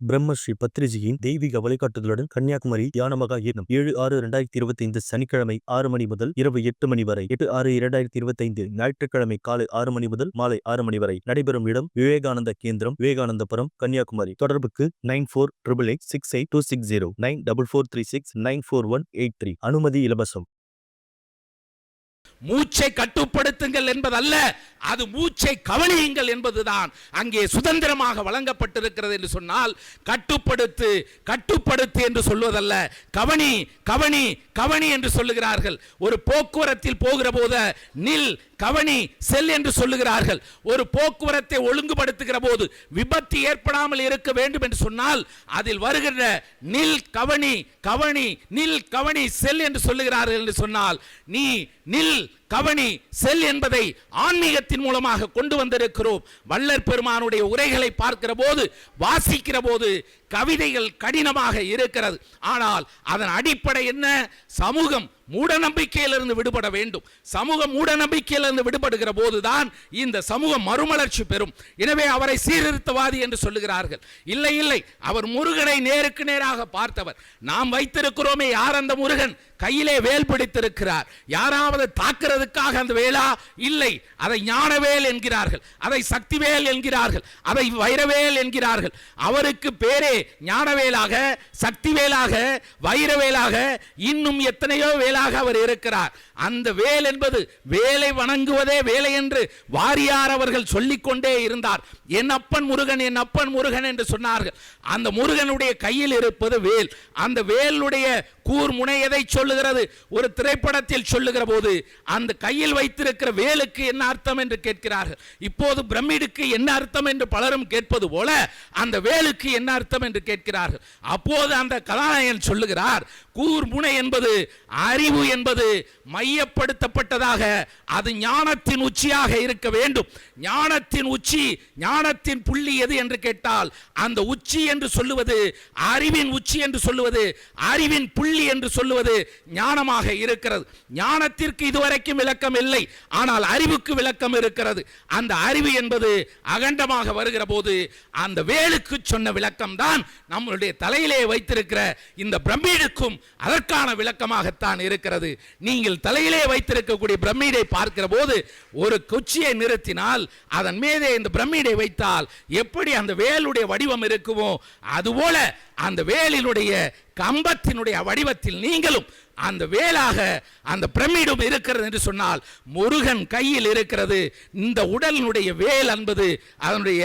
பிரம்மஸ்ரீ பத்ரிஜியின் தெய்வீக வழிகாட்டுதலுடன் கன்னியாகுமரி தியானமகா யக்னம் ஏழு ஆறு இரண்டாயிரத்தி இருபத்தி ஐந்து சனிக்கிழமை ஆறு மணி முதல் இரவு எட்டு மணி வரை. எட்டு ஆறு இரண்டாயிரத்தி இருபத்தி ஐந்து ஞாயிற்றுக்கிழமை காலை ஆறு மணி முதல் மாலை ஆறு மணி வரை நடைபெறும் இடம் விவேகானந்த கேந்திரம் விவேகானந்தபுரம் கன்னியாகுமரி. தொடர்புக்கு nine four triple eight six eight two six zero nine double four three six nine four one eight three. அனுமதி இலவசம். மூச்சை கட்டுப்படுத்துங்கள் என்பதல்ல அது மூச்சை கவனியுங்கள் என்பதுதான். அங்கே சுதந்திரமாக வழங்கப்பட்டிருக்கிறது என்று சொன்னால் கட்டுப்படுத்து கட்டுப்படுத்து என்று சொல்வதல்ல கவனி கவனி கவனி என்று சொல்லுகிறார்கள். ஒரு போக்குவரத்தில் போகிற போத நில் கவனி செல் என்று சொல்லுகிறார்கள். ஒரு போக்குவரத்தை ஒழுங்குபடுத்துகிற போது விபத்து ஏற்படாமல் இருக்க வேண்டும் என்று சொன்னால் அதில் வருகிற நில் கவனி கவனி நில் கவனி செல் என்று சொல்லுகிறார்கள் என்று சொன்னால் நீ நில் கவனி செல் என்பதை ஆன்மீகத்தின் மூலமாக கொண்டு வந்திருக்கிறோம். வள்ளற் பெருமானுடைய உரைகளை பார்க்கிற போது வாசிக்கிற போது கவிதைகள் கடினமாக இருக்கிறது. ஆனால் அதன் அடிப்படை என்ன? சமூகம் மூடநம்பிக்கையிலிருந்து விடுபட வேண்டும். சமூக மூட நம்பிக்கையிலிருந்து விடுபடுகிற போதுதான் இந்த சமூகம் மறுமலர்ச்சி பெறும். எனவே அவரை சீர்திருத்தவாதி என்று சொல்லுகிறார்கள். இல்லை இல்லை அவர் முருகனை நேருக்கு நேராக பார்த்தவர். நாம் வைத்திருக்கிறோமே யார் அந்த முருகன்? கையிலே வேல் பிடித்திருக்கிறார். யாராவது தாக்குறதுக்காக அந்த வேலா இல்லை. அதை ஞானவேல் என்கிறார்கள். அதை சக்திவேல் என்கிறார்கள். அதை வைரவேல் என்கிறார்கள். அவருக்கு பேரே ஞானவேலாக சக்திவேலாக வைரவேலாக இன்னும் எத்தனையோ வேலாக அவர் இருக்கிறார். அந்த வேல் என்பது வேலை வணங்குவதே வேலை என்று வாரியார் அவர்கள் சொல்லிக்கொண்டே இருந்தார். என் அப்பன் முருகன் என் அப்பன் முருகன் என்று சொன்னார்கள். அந்த முருகனுடைய கையில் இருப்பது வேல். அந்த வேலுடைய கூர் எதை சொல்லுகிறது? ஒரு திரைப்படத்தில் சொல்லுகிற போது அந்த கையில் வைத்திருக்கிற வேலுக்கு என்ன அர்த்தம் என்று கேட்கிறார்கள். இப்போது பிரமிடுக்கு என்ன அர்த்தம் என்று பலரும் கேட்பது போல அந்த வேலுக்கு என்ன அர்த்தம் என்று கேட்கிறார்கள். அப்போது அந்த கதாநாயகன் சொல்லுகிறார் கூர்முனை என்பது அறிவு என்பது மையப்படுத்தப்பட்டதாக அது ஞானத்தின் உச்சியாக இருக்க வேண்டும். ஞானத்தின் உச்சி ஞானத்தின் புள்ளி எது என்று கேட்டால் அந்த உச்சி என்று சொல்லுவது அறிவின் உச்சி என்று சொல்லுவது அறிவின் புள்ளி என்று சொல்லுவது ஞானமாக இருக்கிறது. ஞானத்திற்கு இதுவரைக்கும் விளக்கம் இல்லை. ஆனால் அறிவுக்கு விளக்கம் இருக்கிறது. அந்த அறிவு என்பது அகண்டமாக வருகிற போது அந்த வேலுக்கு சொன்ன விளக்கம்தான் நம்மளுடைய தலையிலே வைத்திருக்கிற இந்த பிரம்மீடுக்கும் அதற்கான விளக்கமாகத்தான் இருக்கிறது. நீங்கள் தலையிலே வைத்திருக்கக்கூடிய பிரம்மீடை பார்க்கிற போது ஒரு குச்சியை நிறுத்தினால் அதன் மீதே இந்த பிரம்மீடை வைத்தால் எப்படி அந்த வேலுடைய வடிவம் இருக்குமோ அதுபோல அந்த வேலினுடைய கம்பத்தினுடைய வடிவத்தில் நீங்களும் அந்த வேலாக அந்த பிரமிடும் இருக்கிறது என்று சொன்னால் முருகன் கையில் இருக்கிறது. இந்த உடலினுடைய வேல் என்பது அதனுடைய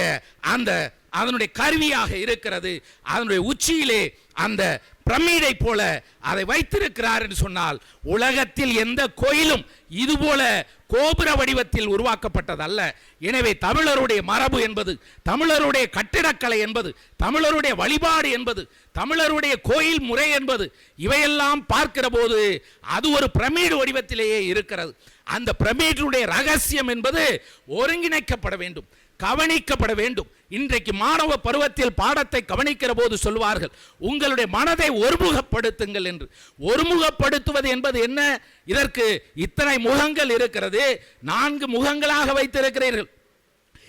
அந்த அதனுடைய கருவியாக இருக்கிறது. அதனுடைய உச்சியிலே அந்த பிரமிடை போல அதை வைத்திருக்கிறார் என்று சொன்னால் உலகத்தில் எந்த கோயிலும் இதுபோல கோபுர வடிவத்தில் உருவாக்கப்பட்டதல்ல. எனவே தமிழருடைய மரபு என்பது தமிழருடைய கட்டிடக்கலை என்பது தமிழருடைய வழிபாடு என்பது தமிழருடைய கோயில் முறை என்பது இவையெல்லாம் பார்க்கிற போது அது ஒரு பிரமிடு வடிவத்திலேயே இருக்கிறது. அந்த பிரமிடுடைய ரகசியம் என்பது ஒருங்கிணைக்கப்பட வேண்டும் கவனிக்கப்பட வேண்டும். இன்றைக்கு மாணவ பருவத்தில் பாடத்தை கவனிக்கிற போது சொல்வார்கள் உங்களுடைய மனதை ஒருமுகப்படுத்துங்கள் என்று. ஒருமுகப்படுத்துவது என்பது என்ன? இதற்கு இத்தனை முகங்கள் இருக்கிறது. நான்கு முகங்களாக வைத்திருக்கிறீர்கள்.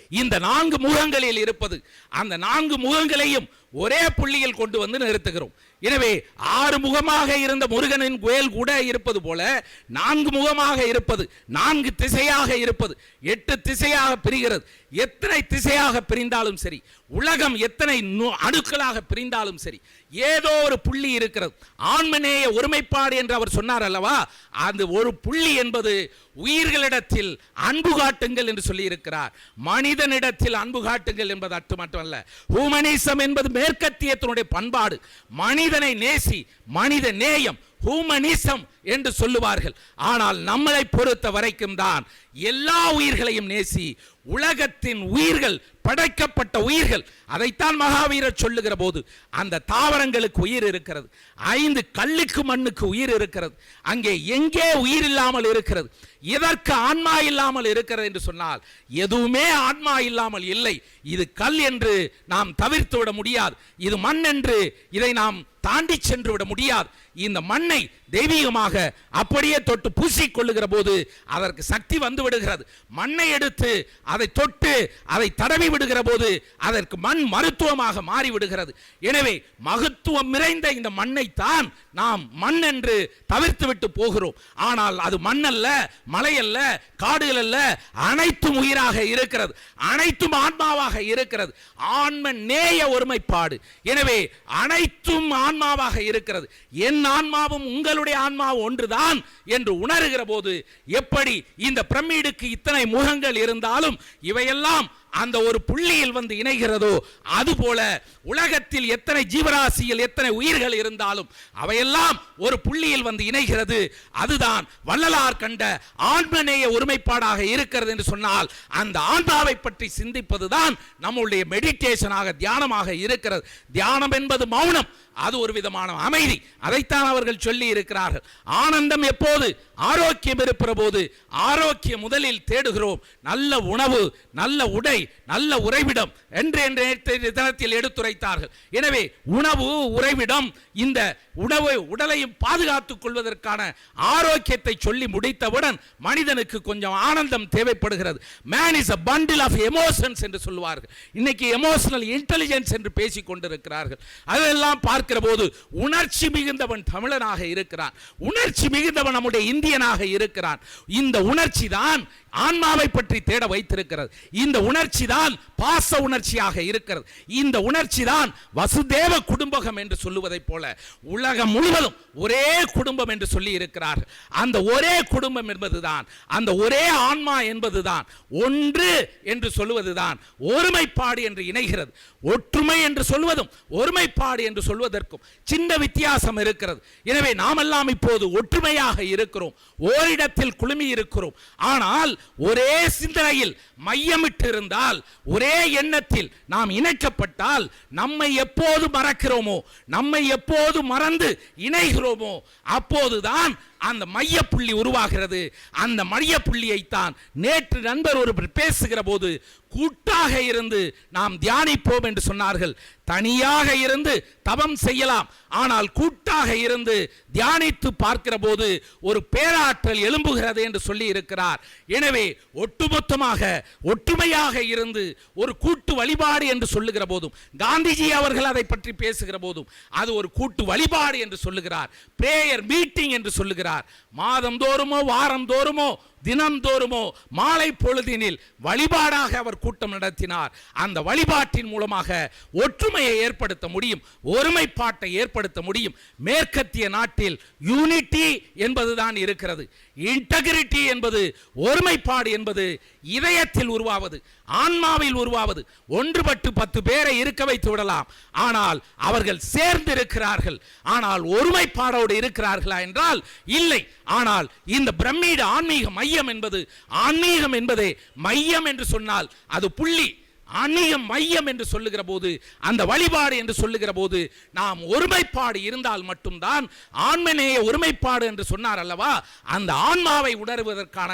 இந்த நான்கு முகங்களில் இருப்பது அந்த நான்கு முகங்களையும் ஒரே புள்ளியில் கொண்டு வந்து நிறுத்துகிறோம். எனவே ஆறு முகமாக இருந்த முருகனின் குயல் கூட இருப்பது போல நான்கு முகமாக இருப்பது நான்கு திசையாக இருப்பது எட்டு திசையாக பிரிகிறது. எத்தனை திசையாக பிரிந்தாலும் சரி உலகம் எத்தனை அணுக்களாக பிரிந்தாலும் சரி ஏதோ ஒரு புள்ளி இருக்கிறது. ஆன்மநேய ஒருமைப்பாடு என்று அவர் சொன்னார் அல்லவா? அந்த ஒரு புள்ளி என்பது உயிர்களிடத்தில் அன்பு காட்டுங்கள் என்று சொல்லி இருக்கிறார் மனிதனிடத்தில் அன்பு காட்டுங்கள் என்பது அட்டு மட்டுமல்ல ஹூமனிசம் என்பது மேற்கத்தியத்தினுடைய பண்பாடு மனிதனை நேசி மனித நேயம் ஹூமனிசம் என்று சொல்லுவார்கள். ஆனால் நம்மளை பொறுத்த வரைக்கும் தான் எல்லா உயிர்களையும் நேசி உலகத்தின் உயிர்கள் படைக்கப்பட்ட உயிர்கள். அதைத்தான் மகாவீரர் சொல்லுகிற போது அந்த தாவரங்களுக்கு உயிர் இருக்கிறது ஐந்து கல்லுக்கு மண்ணுக்கு உயிர் இருக்கிறது அங்கே எங்கே உயிர் இல்லாமல் இருக்கிறது. இதற்கு ஆன்மா இல்லாமல் இருக்கிறது என்று சொன்னால் எதுவுமே ஆன்மா இல்லாமல் இல்லை. இது கல் என்று நாம் தவிர்த்து விட முடியாது. இது மண் என்று இதை நாம் தாண்டி சென்று விட முடியாது. இந்த மண்ணை தெய்வீகமாக அப்படியே தொட்டு பூசிக்கொள்ளுகிற போது அதற்கு சக்தி வந்து விடுகிறது. மண்ணை எடுத்து அதை தொட்டு அதை தடவி விடுகிற போது அதற்கு மண் மருத்துவமாக மாறிவிடுகிறது எனவே மகத்துவம் நிறைந்த இந்த மண்ணை தான் நாம் மண் என்று தவிர்த்து விட்டு போகிறோம். ஆனால் அது மண் அல்ல மலை அல்ல காடுகள் அல்ல அனைத்தும் உயிராக இருக்கிறது. அனைத்தும் ஆன்மாவாக இருக்கிறது. ஆன்ம நேய ஒருமைப்பாடு. எனவே அனைத்தும் ஆன்மாவாக இருக்கிறது. என் ஆன்மாவும் உங்களுடைய ஆன்மாவும் ஒன்றுதான் என்று உணர்கிற போது எப்படி இந்த பிரமிடுக்கு இத்தனை முகங்கள் இருந்தாலும் இவையெல்லாம் அந்த ஒரு புள்ளியில் வந்து இணைகிறதோ அதுபோல உலகத்தில் எத்தனை ஜீவராசியில் எத்தனை உயிர்கள் இருந்தாலும் அவையெல்லாம் ஒரு புள்ளியில் வந்து இணைகிறது. அதுதான் வள்ளலார் கண்ட ஆன்மநேய ஒருமைப்பாடாக இருக்கிறது என்று சொன்னால் அந்த ஆன்மாவை பற்றி சிந்திப்பதுதான் நம்முடைய மெடிடேஷனாக தியானமாக இருக்கிறது. தியானம் என்பது மௌனம் அது ஒரு விதமான அமைதி. அதைத்தான் அவர்கள் சொல்லி இருக்கிறார்கள். ஆனந்தம் எப்போது? ஆரோக்கியம் இருக்கிற போது ஆரோக்கியம் முதலில் தேடுகிறோம். நல்ல உணவு நல்ல உடை நல்ல உறைவிடம் என்று என்று தினத்தில் எடுத்துரைத்தார்கள். எனவே உணவு உறைவிடம் இந்த உணவை உடலையும் பாதுகாத்துக் கொள்வதற்கான ஆரோக்கியத்தை சொல்லி முடித்தவுடன் மனிதனுக்கு கொஞ்சம் ஆனந்தம் தேவைப்படுகிறது. Man is a bundle of emotions என்று சொல்வார்கள் இன்னைக்கு எமோஷனல் இன்டெலிஜென்ஸ் என்று பேசிக் கொண்டிருக்கிறார்கள். அதெல்லாம் பார்க்கிற போது உணர்ச்சி மிகுந்தவன் தமிழனாக இருக்கிறான். உணர்ச்சி மிகுந்தவன் நம்முடைய இந்தியனாக இருக்கிறான். இந்த உணர்ச்சி தான் ஆன்மாவை பற்றி தேட வைத்திருக்கிறது. இந்த உணர்ச்சி தான் பாச உணர்ச்சியாக இருக்கிறது. இந்த உணர்ச்சி தான் வசுதேவ குடும்பகம் என்று சொல்லுவதைப் போல உலகம் முழுவதும் ஒரே குடும்பம் என்று சொல்லி இருக்கிறார்கள் அந்த ஒரே குடும்பம் என்பதுதான் அந்த ஒரே ஆன்மா என்பதுதான் ஒன்று என்று சொல்லுவதுதான் ஒருமைப்பாடு என்று இணைகிறது. ஒற்றுமை என்று சொல்வதும் ஒருமைப்பாடு என்று சொல்வதற்கும் சின்ன வித்தியாசம் இருக்கிறது. எனவே நாமெல்லாம் இப்போது ஒற்றுமையாக இருக்கிறோம். ஓரிடத்தில் குழுமி இருக்கிறோம். ஆனால் ஒரே சிந்தனையில் மையமிட்டு இருந்தால் ஒரே எண்ணத்தில் நாம் இணைக்கப்பட்டால் நம்மை எப்போது மறக்கிறோமோ நம்மை எப்போது மறந்து இணைகிறோமோ அப்போதுதான் அந்த மையப்புள்ளி உருவாகிறது. அந்த மையப்புள்ளியைத்தான் நேற்று நண்பர் ஒருவர் பேசுகிற போது கூட்டாக இருந்து நாம் தியானிப்போம் என்று சொன்னார்கள். தனியாக இருந்து தவம் செய்யலாம். ஆனால் கூட்டாக இருந்து தியானித்து பார்க்கிற போது ஒரு பேராற்றல் எழும்புகிறது என்று சொல்லி இருக்கிறார். எனவே ஒட்டுமொத்தமாக ஒற்றுமையாக இருந்து ஒரு கூட்டு வழிபாடு என்று சொல்லுகிற போதும் காந்திஜி அவர்கள் அதை பற்றி பேசுகிற போதும் அது ஒரு கூட்டு வழிபாடு என்று சொல்லுகிறார். பிரேயர் மீட்டிங் என்று சொல்லுகிறார். மாதம் தோறுமோ வாரம் தோறுமோ தினந்தோறுமோ மாலை பொழுதினில் வழிபாடாக அவர் கூட்டம் நடத்தினார். அந்த வழிபாட்டின் மூலமாக ஒற்றுமையை ஏற்படுத்த முடியும் ஒருமைப்பாட்டை ஏற்படுத்த முடியும். மேற்கத்திய நாட்டில் யூனிட்டி என்பதுதான் இருக்கிறது. இன்டகிரிட்டி என்பது ஒருமைப்பாடு என்பது இதயத்தில் உருவாவது ஆன்மாவில் உருவாவது ஒன்றுபட்டு பத்து பேரை இருக்க வைத்து விடலாம். ஆனால் அவர்கள் சேர்ந்து இருக்கிறார்கள் ஆனால் ஒருமைப்பாடோடு இருக்கிறார்களா என்றால் இல்லை. ஆனால் இந்த பிரம்மீடு ஆன்மீக மையம் என்பது ஆன்மீகம் என்பதே மையம் என்று சொன்னால் அது புள்ளி. ஆன்மீகம் மையம் என்று சொல்லுகிற போது அந்த வழிபாடு என்று சொல்லுகிற போது நாம் ஒருமைப்பாடு இருந்தால் மட்டும்தான் ஆன்மநேய ஒருமைப்பாடு என்று சொன்னார் அல்லவா? அந்த ஆன்மாவை உணர்வதற்கான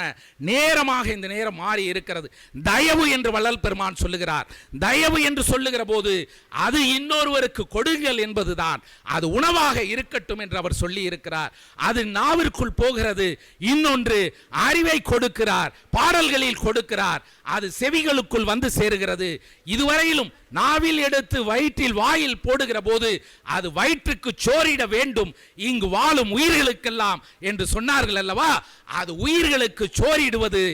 நேரமாக இந்த நேரம் மாறி இருக்கிறது. தயவு என்று வள்ளல் பெருமான் சொல்லுகிறார். தயவு என்று சொல்லுகிற போது அது இன்னொருவருக்கு கொடுங்கள் என்பதுதான். அது உணவாக இருக்கட்டும் என்று அவர் சொல்லி இருக்கிறார். அது நாவிற்குள் போகிறது. இன்னொன்று அறிவை கொடுக்கிறார். பாடல்களில் கொடுக்கிறார். அது செவிகளுக்குள் வந்து சேருகிறது. இதுவரையிலும் நாவில் எடுத்து வயிற்றில் வாயில் போடுகிற போது அது வயிற்றுக்கு சோறிட வேண்டும். இங்கு வாழும் உயிர்களுக்கெல்லாம் என்று சொன்னார்கள் அல்லவா? அது உயிர்களுக்கு சோறிடுவது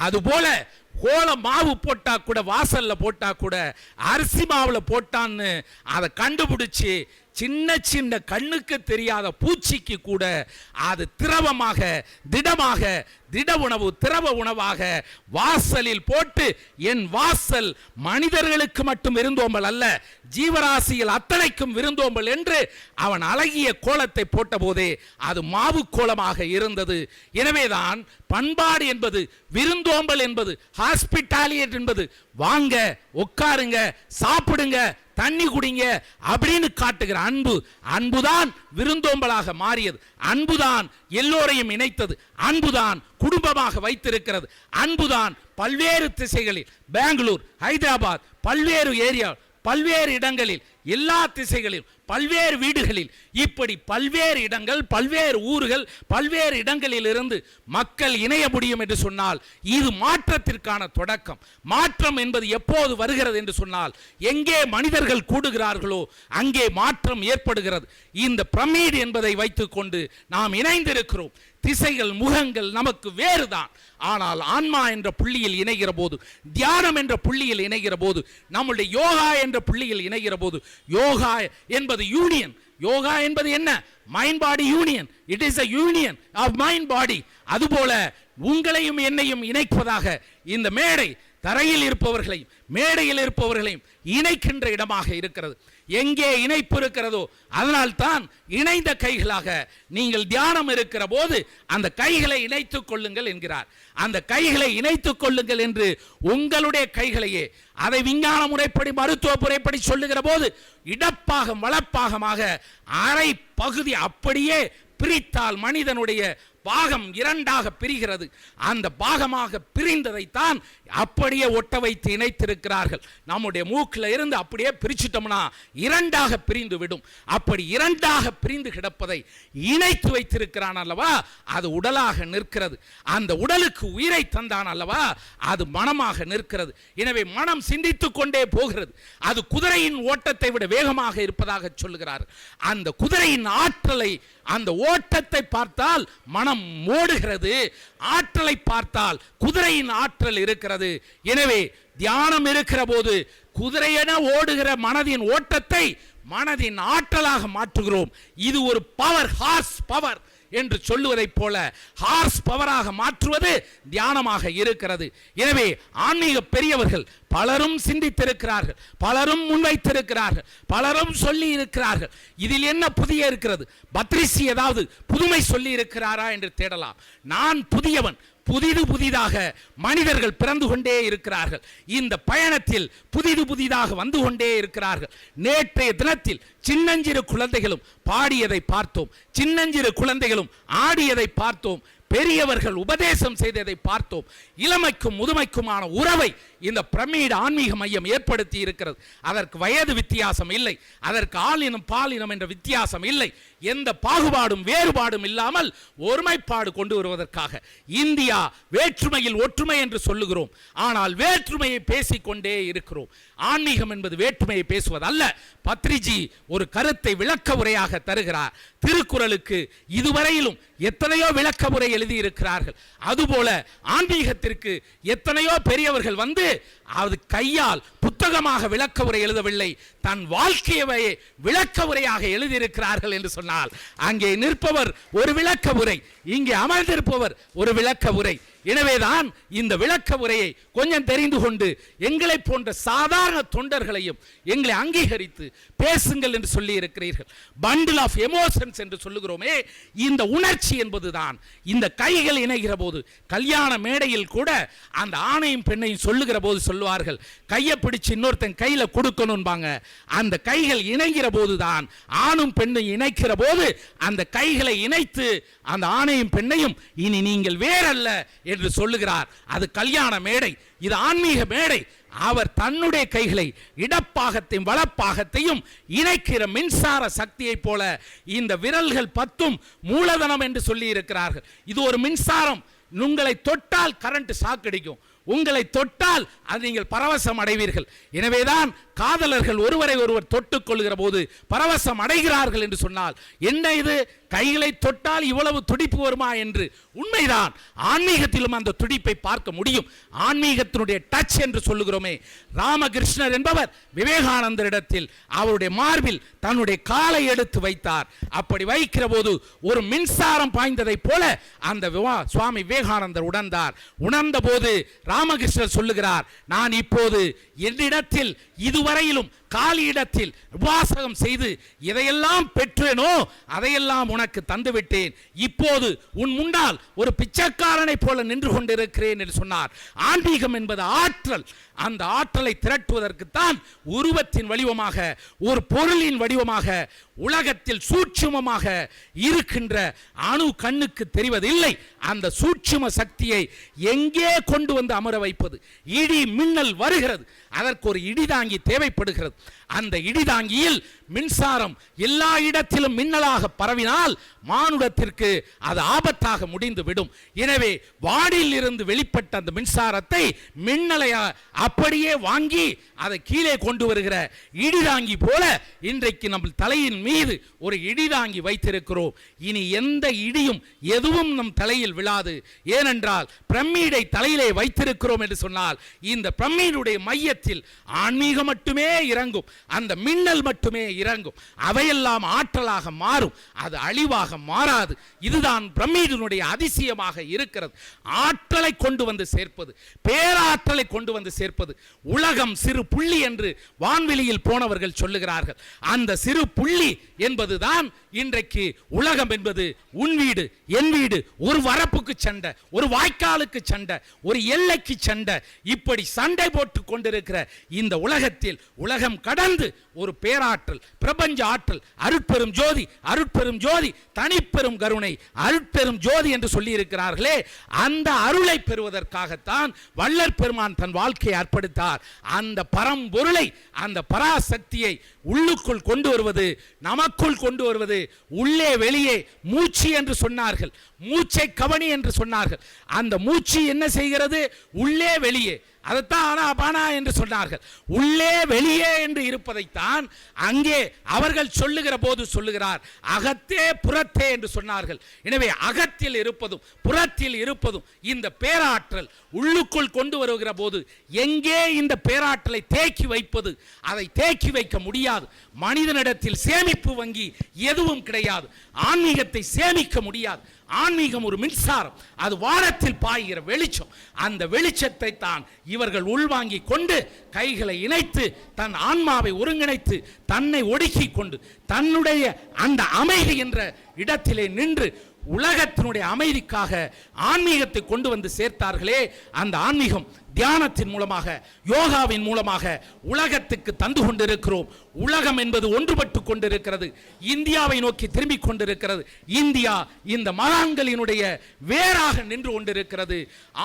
அதுபோல கோல மாவு போட்டா கூட வாசல்ல போட்டா கூட அரிசி மாவுல போட்டான்னு அதை கண்டுபிடிச்சு சின்ன சின்ன கண்ணுக்கு தெரியாத பூச்சிக்கு கூட அது திரவமாக திடமாக திட உணவு திரவ உணவாக வாசலில் போட்டு என் வாசல் மனிதர்களுக்கு மட்டும் விருந்தோம்பல் அல்ல ஜீவராசியில் அத்தனைக்கும் விருந்தோம்பல் என்று அவன் அழகிய கோலத்தை போட்டபோதே அது மாவு கோலமாக இருந்தது. எனவேதான் பண்பாடு என்பது விருந்தோம்பல் என்பது ஹாஸ்பிட்டாலியட் என்பது வாங்க உட்காருங்க சாப்பிடுங்க தண்ணி குடிங்க அப்படின்னு காட்டுகிற அன்பு. அன்புதான் விருந்தோம்பலாக மாறியது. அன்புதான் எல்லோரையும் இணைத்தது. அன்புதான் குடும்பமாக வைத்திருக்கிறது. அன்புதான் பல்வேறு திசைகளில் பெங்களூர் ஹைதராபாத் பல்வேறு ஏரியா பல்வேறு இடங்களில் எல்லா திசைகளிலும் பல்வேறு வீடுகளில் இப்படி பல்வேறு இடங்கள் பல்வேறு ஊர்கள் பல்வேறு இடங்களில் இருந்து மக்கள் இணைய முடியும் என்று சொன்னால் இது மாற்றத்திற்கான தொடக்கம். மாற்றம் என்பது எப்போது வருகிறது என்று சொன்னால் எங்கே மனிதர்கள் கூடுகிறார்களோ அங்கே மாற்றம் ஏற்படுகிறது. இந்த பிரமிடு என்பதை வைத்துக்கொண்டு நாம் இணைந்திருக்கிறோம். திசைகள் முகங்கள் நமக்கு வேறுதான். ஆனால் ஆன்மா என்ற புள்ளியில் இணைகிற போது தியானம் என்ற புள்ளியில் இணைகிற போது நம்முடைய யோகா என்ற புள்ளியில் இணைகிற போது யோகா என்பது யூனியன் யோகா என்பது என்ன? Mind body union it is a union of mind body அதுபோல உங்களையும் என்னையும் இணைப்பதாக இந்த மேடை தரையில் இருப்பவர்களையும் மேடையில் இருப்பவர்களையும் இணைக்கின்ற இடமாக இருக்கிறது. எங்கே இணைப்பு இருக்கிறதோ அதனால்தான் இணைந்த கைகளாக நீங்கள் தியானம் இருக்கிற போது அந்த கைகளை இணைத்துக் கொள்ளுங்கள் என்கிறார். அந்த கைகளை இணைத்துக் கொள்ளுங்கள் என்று உங்களுடைய கைகளையே அதை விஞ்ஞான முறைப்படி மருத்துவ முறைப்படி சொல்லுகிற போது இடப்பாகம் வளப்பாகமாக அரை பகுதி அப்படியே பிரித்தால் மனிதனுடைய பாகம் இரண்டாக பிரிகிறது. அந்த பாகமாக பிரிந்ததைத்தான் அப்படியே ஒட்ட வைத்து இணைத்திருக்கிறார்கள். நம்முடைய மூக்கில் இருந்து அப்படியே பிரிச்சுட்டோம்னா இரண்டாக பிரிந்து விடும். அப்படி இரண்டாக பிரிந்து கிடப்பதை இணைத்து வைத்திருக்கிறான் அல்லவா? அது உடலாக நிற்கிறது. அந்த உடலுக்கு உயிரை தந்தான் அல்லவா? அது மனமாக நிற்கிறது. எனவே மனம் சிந்தித்துக் கொண்டே போகிறது. அது குதிரையின் ஓட்டத்தை விட வேகமாக இருப்பதாக சொல்லுகிறார். அந்த குதிரையின் ஆற்றலை அந்த ஓட்டத்தை பார்த்தால் மனம் ஓடுகிறது ஆற்றலை பார்த்தால் குதிரையின் ஆற்றல் இருக்கிறது. எனவே தியானம் இருக்கிற போது குதிரையென ஓடுகிற மனதின் ஓட்டத்தை மனதின் ஆற்றலாக மாற்றுகிறோம். இது ஒரு பவர் ஹார்ஸ் பவர் என்று சொல்லுவதைப் போல ஹார்ஸ் பவராக மாற்றுவது தியானமாக இருக்கிறது. எனவே ஆன்மீக பெரியவர்கள் பலரும் சிந்தித்திருக்கிறார்கள் பலரும் முன்வைத்திருக்கிறார்கள் பலரும் சொல்லி இருக்கிறார்கள் இதில் என்ன புதிய இருக்கிறது? பத்ரிசி ஏதாவது புதுமை சொல்லி இருக்கிறாரா என்று தேடலாம். நான் புதியவன் புதிது புதிதாக மனிதர்கள் பிறந்து கொண்டே இருக்கிறார்கள். இந்த பயணத்தில் புதிது புதிதாக வந்து கொண்டே இருக்கிறார்கள். நேற்றைய தினத்தில் சின்னஞ்சிறு குழந்தைகளும் பாடியதை பார்த்தோம். சின்னஞ்சிறு குழந்தைகளும் ஆடியதை பார்த்தோம். பெரியவர்கள் உபதேசம் செய்ததை பார்த்தோம். இளமைக்கும் முதுமைக்குமான உறவை இந்த பிரமிடு ஆன்மீக மையம் ஏற்படுத்தி இருக்கிறது. அதற்கு வயது வித்தியாசம் இல்லை. அதற்கு ஆளினம் பாலினம் என்ற வித்தியாசம் இல்லை. எந்த பாகுபாடும் வேறுபாடும் இல்லாமல் ஒருமைப்பாடு கொண்டு வருவதற்காக இந்தியா வேற்றுமையில் ஒற்றுமை என்று சொல்லுகிறோம். ஆனால் வேற்றுமையை பேசிக்கொண்டே இருக்கிறோம். ஆன்மீகம் என்பது வேற்றுமையை பேசுவதல்ல. பத்ரிஜி ஒரு கருத்தை விளக்க உரையாக தருகிறார். திருக்குறளுக்கு இதுவரையிலும் எத்தனையோ விளக்க உரை எழுதியிருக்கிறார்கள். அதுபோல ஆன்மீகத்திற்கு எத்தனையோ பெரியவர்கள் வந்து அது கையால் புத்தகமாக விளக்க உரை எழுதவில்லை. தன் வாழ்க்கையவையே விளக்க உரையாக எழுதியிருக்கிறார்கள் என்று சொன்னால் அங்கே நிற்பவர் ஒரு விளக்க உரை இங்கே அமர்ந்திருப்பவர் ஒரு விளக்க உரை. எனவேதான் இந்த விளக்க உரையை கொஞ்சம் தெரிந்து கொண்டு எங்களை போன்ற சாதாரண தொண்டர்களையும் எங்களை அங்கீகரித்து பேசுங்கள் என்று சொல்லி இருக்கிறீர்கள். பண்டில் ஆஃப் எமோஷன்ஸ் என்று சொல்லுகிறோமே இந்த உணர்ச்சி என்பதுதான். இந்த கைகள் இணைகிற போது கல்யாண மேடையில் கூட அந்த ஆணையும் பெண்ணையும் சொல்லுகிற போது சொல்லுவார்கள் கையை பிடிச்சு இன்னொருத்தன் கையில் கொடுக்கணும்பாங்க. அந்த கைகள் இணைகிற போதுதான் ஆணும் பெண்ணும் இணைக்கிற போது அந்த கைகளை இணைத்து அந்த ஆணையும் பெண்ணையும் இனி நீங்கள் வேறல்ல என்று சொல்லுகிறார். அது கல்யாண மேடை இது ஆன்மீக மேடை. அவர் தன்னுடைய கைகளை இடப்பாகத்தையும் வளப்பாகத்தையும் இணைக்கிற மின்சார சக்தியைப் போல இந்த விரல்கள் பத்தும் மூலதனம் என்று சொல்லி இருக்கிறார்கள் இது ஒரு மின்சாரம். உங்களை தொட்டால் கரண்ட் சாக்கடிக்கும் உங்களை தொட்டால் அது நீங்கள் பரவசம் அடைவீர்கள். எனவேதான் காதலர்கள் ஒருவரை ஒருவர் தொட்டுக் கொள்கிற போது பரவசம் அடைகிறார்கள் என்று சொன்னால் என்ன இது? கைகளை தொட்டால் இவ்வளவு துடிப்பு வருமா என்று? உண்மைதான். ஆன்மீகத்திலும் அந்த துடிப்பை பார்க்க முடியும். ஆன்மீகத்தினுடைய டச் என்று சொல்லுகிறோமே ராமகிருஷ்ணர் என்பவர் விவேகானந்தரிடத்தில் அவருடைய மார்பில் தன்னுடைய காலை எடுத்து வைத்தார். அப்படி வைக்கிற போது ஒரு மின்சாரம் பாய்ந்ததைப் போல அந்த விவா- சுவாமி விவேகானந்தர் உணர்ந்தார். உணர்ந்த போது ராமகிருஷ்ணர் சொல்லுகிறார் நான் இப்போது என்னிடத்தில் இது வரையிலும் காலியிடத்தில் உபாசகம் செய்து எதையெல்லாம் பெற்றேனோ அதையெல்லாம் உனக்கு தந்துவிட்டேன். இப்போது உன் முன்னால் ஒரு பிச்சைக்காரனைப் போல நின்று கொண்டிருக்கிறேன் என்று சொன்னார். ஆன்மீகம் என்பது ஆற்றல். அந்த ஆற்றலை திரட்டுவதற்குத்தான் உருவத்தின் வடிவமாக ஒரு பொருளின் வடிவமாக உலகத்தில் சூட்சுமமாக இருக்கின்ற அணு கண்ணுக்கு தெரிவதில்லை. அந்த சூட்சும சக்தியை எங்கே கொண்டு வந்து அமர வைப்பது? இடி மின்னல் வருகிறது. அதற்கு ஒரு இடிதாங்கி தேவைப்படுகிறது. அந்த இடிதாங்கியில் மின்சாரம் எல்லா இடத்திலும் மின்னலாக பரவினால் மானுடத்திற்கு அது ஆபத்தாக முடிந்து விடும் எனவே வாடியில் இருந்து வெளிப்பட்ட அந்த மின்சாரத்தை மின்னலையா அப்படியே வாங்கி அதை கீழே கொண்டு வருகிற இடிதாங்கி போல இன்றைக்கு நம் தலையின் மீது ஒரு இடிதாங்கி வைத்திருக்கிறோம். இனி எந்த இடியும் எதுவும் நம் தலையில் விழாது. ஏனென்றால் பிரம்மீடை தலையிலே வைத்திருக்கிறோம் என்று சொன்னால் இந்த பிரம்மீடுடைய மையத்தில் ஆன்மீகம் மட்டுமே இறங்கும். அந்த மின்னல் மட்டுமே இறங்கும். அவையெல்லாம் ஆற்றலாக மாறும். அது அழிவாக மாறாது. இதுதான் பிரம்மீடனுடைய அதிசயமாக இருக்கிறது. ஆற்றலை கொண்டு வந்து சேர்ப்பது பேராற்றலை கொண்டு வந்து சேர்ப்பது உலகம் சிறு புள்ளி என்று வான்வெளியில் போனவர்கள் சொல்லுகிறார்கள். அந்த சிறு புள்ளி என்பதுதான் இன்றைக்கு உலகம் என்பது. உன் வீடு என் வீடு ஒரு வரப்புக்கு சண்டை ஒரு வாய்க்காலுக்கு சண்டை ஒரு எல்லைக்கு சண்டை. இப்படி சண்டை போட்டு கொண்டிருக்கிற இந்த உலகத்தில் உலகம் கடந்து ஒரு பேராற்றல் பிரபஞ்ச ஆற்றல் அருட்பெரும் ஜோதி அருட்பெரும் ஜோதி தனிப்பெரும் கருணை அருட்பெரும் ஜோதி என்று சொல்லி இருக்கிறார்களே அந்த அருளை பெறுவதற்காகத்தான் வள்ளற் பெருமான் தன் வாழ்க்கையை அர்ப்பணித்தார். அந்த பரம்பொருளை அந்த பராசக்தியை உள்ளுக்குள் கொண்டு வருவது நமக்குள் கொண்டு வருவது உள்ளே வெளியே மூச்சு என்று சொன்னார்கள். மூச்சை கவனி என்று சொன்னார்கள். அந்த மூச்சு என்ன செய்கிறது? உள்ளே வெளியே அதைத்தான் ஆனா பானா என்று சொன்னார்கள். உள்ளே வெளியே என்று இருப்பதைத்தான் அங்கே அவர்கள் சொல்லுகிற போது சொல்லுகிறார். அகத்தே புறத்தே என்று சொன்னார்கள். எனவே அகத்தில் இருப்பதும் புறத்தில் இருப்பதும் இந்த பேராற்றல் உள்ளுக்குள் கொண்டு வருகிற போது எங்கே இந்த பேராற்றலை தேக்கி வைப்பது? அதை தேக்கி வைக்க முடியாது. மனிதனிடத்தில் சேமிப்பு வங்கி எதுவும் கிடையாது. ஆன்மீகத்தை சேமிக்க முடியாது. ஆன்மீகம் ஒரு மின்சாரம். அது வானத்தில் பாய்கிற வெளிச்சம். அந்த வெளிச்சத்தை தான் இவர்கள் உள்வாங்கி கொண்டு கைகளை இணைத்து தன் ஆன்மாவை ஒருங்கிணைத்து தன்னை ஒடுக்கி கொண்டு தன்னுடைய அந்த அமைதி என்ற இடத்திலே நின்று உலகத்தினுடைய அமைதிக்காக ஆன்மீகத்தை கொண்டு வந்து சேர்த்தார்களே. அந்த ஆன்மீகம் தியானத்தின் மூலமாக யோகாவின் மூலமாக உலகத்துக்கு தந்து கொண்டிருக்கிறோம். உலகம் என்பது ஒன்றுபட்டு கொண்டிருக்கிறது. இந்தியாவை நோக்கி திரும்பிக் கொண்டிருக்கிறது. இந்தியா இந்த மகான்களினுடைய வேராக நின்று கொண்டிருக்கிறது.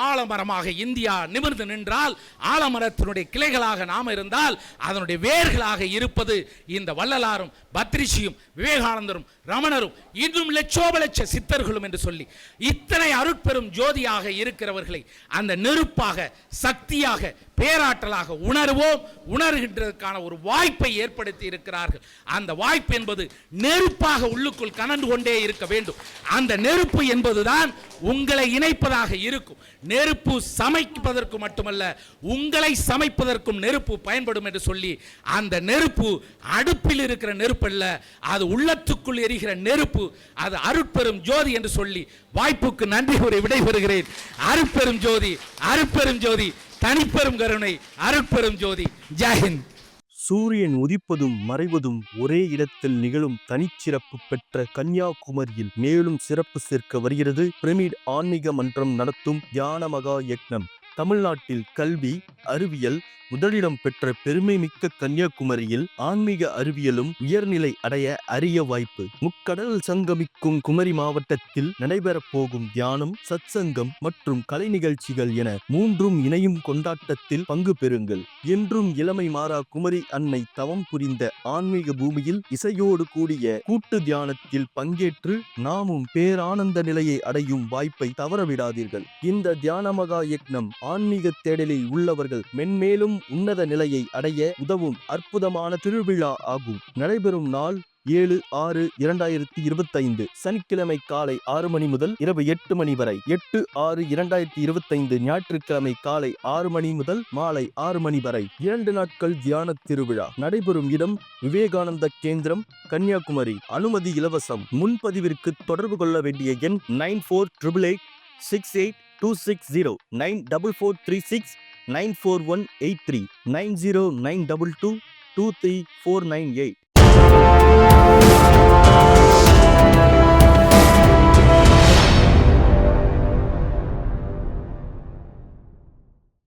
ஆலமரமாக இந்தியா நிமிர்ந்து நின்றால் ஆலமரத்தினுடைய கிளைகளாக நாம் இருந்தால் அதனுடைய வேர்களாக இருப்பது இந்த வள்ளலாரும் பத்ரிஷியும் விவேகானந்தரும் ரமணரும் இன்னும் லட்சோப லட்ச சித்தர்களும் என்று சொல்லி இத்தனை அருட்பெரும் ஜோதியாக இருக்கிறவர்களை அந்த நெருப்பாக சக்தியாக பேராற்றலாக உணர்வோம். உணர்கின்றதற்கான ஒரு வாய்ப்பை ஏற்படுத்தி இருக்கிறார்கள். அந்த வாய்ப்பு என்பது நெருப்பாக உள்ளுக்குள் கனந்து கொண்டே இருக்க வேண்டும். அந்த நெருப்பு என்பதுதான் உங்களை இணைப்பதாக இருக்கும். நெருப்பு சமைப்பதற்கு மட்டுமல்ல உங்களை சமைப்பதற்கும் நெருப்பு பயன்படும் என்று சொல்லி அந்த நெருப்பு அடுப்பில் இருக்கிற நெருப்பு அல்ல அது உள்ளத்துக்குள் எரிகிற நெருப்பு அது அருட்பெரும் ஜோதி என்று சொல்லி வாய்ப்புக்கு நன்றி கூறி விடைபெறுகிறேன். அருட்பெரும் ஜோதி அருப்பெரும் ஜோதி தனிப்பெரும் கருணை அருட்பெரும் ஜோதி. ஜெயஹிந்த் சூரியன் உதிப்பதும் மறைவதும் ஒரே இடத்தில் நிகழும் தனிச்சிறப்பு பெற்ற கன்னியாகுமரியில் மேலும் சிறப்பு சேர்க்க வருகிறது. பிரமிட் ஆன்மீக மன்றம் நடத்தும் தியான மகா யக்னம். தமிழ்நாட்டில் கல்வி அறிவியல் முதலிடம் பெற்ற பெருமை மிக்க கன்னியாகுமரியில் ஆன்மீக அறிவியலும் உயர்நிலை அடைய அரிய வாய்ப்பு. முக்கடல் சங்கமிக்கும் குமரி மாவட்டத்தில் நடைபெறப் போகும் தியானம் சத்சங்கம் மற்றும் கலை நிகழ்ச்சிகள் என மூன்றும் இணையும் கொண்டாட்டத்தில் பங்கு பெறுங்கள். என்றும் இளமை மாறா குமரி அன்னை தவம் புரிந்த ஆன்மீக பூமியில் இசையோடு கூடிய கூட்டு தியானத்தில் பங்கேற்று நாமும் பேரானந்த நிலையை அடையும் வாய்ப்பை தவறவிடாதீர்கள். இந்த தியான மகா யக்னம் ஆன்மீக தேடலில் உள்ளவர்கள் மென்மேலும் உன்னத நிலையை அடைய உதவும் அற்புதமான திருவிழா ஆகும். நடைபெறும் நாள் ஏழு ஆறு இரண்டாயிரத்தி இருபத்தைந்து. சனிக்கிழமை காலை ஆறு மணி முதல் இரவு எட்டு மணி வரை. எட்டு ஆறு இரண்டாயிரத்தி இருபத்தைந்து ஞாயிற்றுக்கிழமை காலை ஆறு மணி முதல் மாலை ஆறு மணி வரை. இரண்டு நாட்கள் தியான திருவிழா. நடைபெறும் இடம் விவேகானந்த கேந்திரம் கன்னியாகுமரி. அனுமதி இலவசம். முன்பதிவிற்கு தொடர்பு கொள்ள வேண்டிய எண் nine four triple eight six eight two six zero. Nine double four three six nine four one eight three nine zero nine double two two three four nine eight.